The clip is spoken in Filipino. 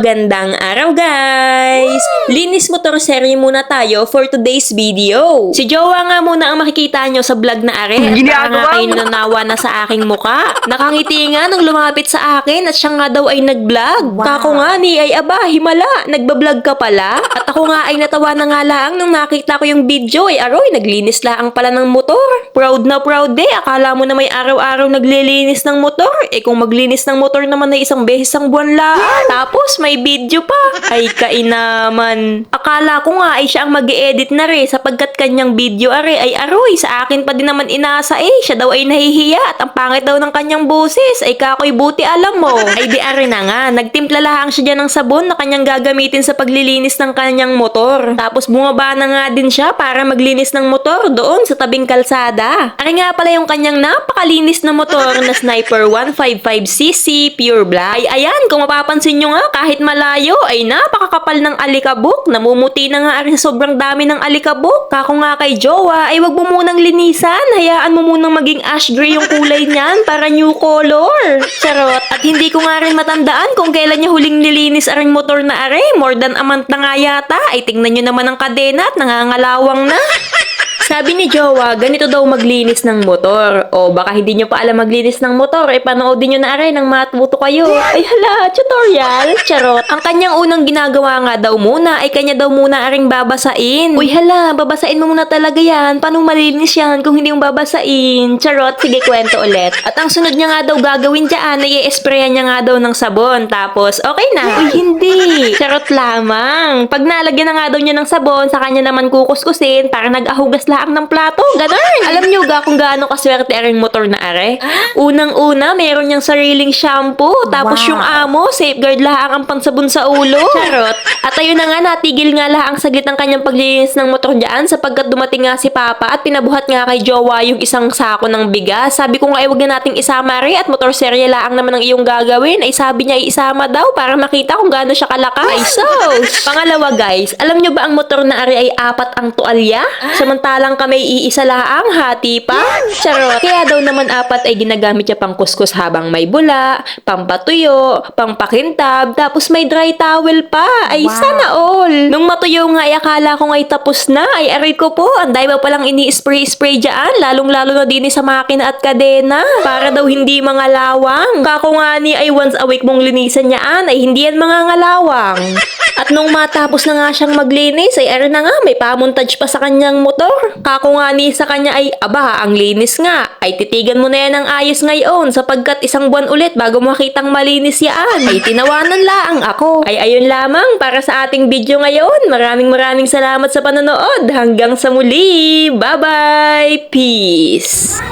Gandang araw guys! Linis motor serye muna tayo for today's video. Si Jowa nga muna ang makikita nyo sa vlog na are. Ginagawa nga kayo nanawa na sa aking muka. Nakangiti nga nung lumapit sa akin at siya nga daw ay nag-vlog. Kako nga ni ay aba, himala, nagbablog ka pala. At ako nga ay natawa na nga lang nung nakita ko yung video ay aroy, naglinis laang pala ng motor. Proud na proud eh, akala mo na may araw-araw naglilinis ng motor. Eh kung maglinis ng motor naman ay isang beses ang buwan laan. Tapos may video pa. Ay kainaman. Akala ko nga ay siya ang mag edit na rin sapagkat kanyang video are ay aroy. Sa akin pa din naman inasa eh. Siya daw ay nahihiya at ang pangit daw ng kanyang boses. Ay kakoy buti alam mo. Ay di are na nga. Nagtimpla lang siya dyan ng sabon na kanyang gagamitin sa paglilinis ng kanyang motor. Tapos bumaba na nga din siya para maglinis ng motor doon sa tabing kalsada. Ari nga pala yung kanyang napakalinis na motor na Sniper 155cc Pure Black. Ay ayan, kung mapapansin nyo nga kahit malayo ay napakakapal ng alikabok. Namumuti na nga rin sobrang dami ng alikabok. Kako nga kay Jowa ay wag mo munang linisan. Hayaan mo munang maging ash gray yung kulay niyan para new color. Charot. At hindi ko nga rin matandaan kung kailan niya huling nilinis aring motor na are. More than a month na nga yata. Ay tingnan nyo naman ang kadena at nangangalawang na. Sabi ni Jowa, ganito daw maglinis ng motor. O baka hindi nyo pa alam maglinis ng motor, eh panoodin nyo na aray nang matuto kayo. Ay hala, tutorial. Charot. Ang kanyang unang ginagawa nga daw muna, ay kanya daw muna aring babasain. Uy hala, babasain mo muna talaga yan. Paano malinis yan kung hindi mo babasain? Charot, sige kwento ulit. At ang sunod niya nga daw gagawin dyan, ay i-sprayan niya nga daw ng sabon. Tapos, okay na. Uy, hindi. Charot lamang. Pag nalagyan na nga daw niya ng sabon, sa kanya naman kukuskusin para nag-ahugas laang ng plato. Ganon. Alam niyo ga kung gaano kaswerte ang motor na are? Unang-una, meron niyang sariling shampoo. Tapos Wow. yung amo, safeguard laang ang pansabon sa ulo. Charot. At ayun na nga, natigil nga laang saglit ang kanyang paglilinis ng motor dyan sapagkat dumating nga si Papa at pinabuhat nga kay Jowa yung isang sako ng bigas. Sabi ko nga, ay wag na nating isama rin at motor serye laang naman ang iyong gagawin. Ay sabi niya, isama daw para makita kung gaano siya kalakas. Ay sus! Pangalawa guys, alam niyo ba ang motor na ari ay apat ang tualya? Samantalang kami iisa laang, hati pa? Charot. Kaya daw naman apat ay ginagamit niya pang kuskus habang may bula, pampatuyo, pangpakintab, tapos may dry towel pa. Ay Wow. sana all. Nung matuyo nga ay akala ko nga'y tapos na. Ay aray ko po, ang dahil pa palang ini-spray-spray dyan, lalong-lalo na din sa makina at kadena. Para daw hindi mga lawang. Kako nga ni ay once a week mong linisan niyaan, ay hindi yan mga ngalawang. At nung matapos na nga siyang maglinis, ay aray na nga, may pamontage pa sa kanyang motor. Kako nga ni sa kanya ay, aba, ang linis nga. Ay titigan mo na yan ng ayos ngayon sapagkat isang buwan ulit bago makitang malinis yaan. Ay tinawanan laang ako. Ay ayun lamang para sa ating video ngayon. Maraming maraming salamat sa panonood. Hanggang sa muli. Bye-bye. Peace.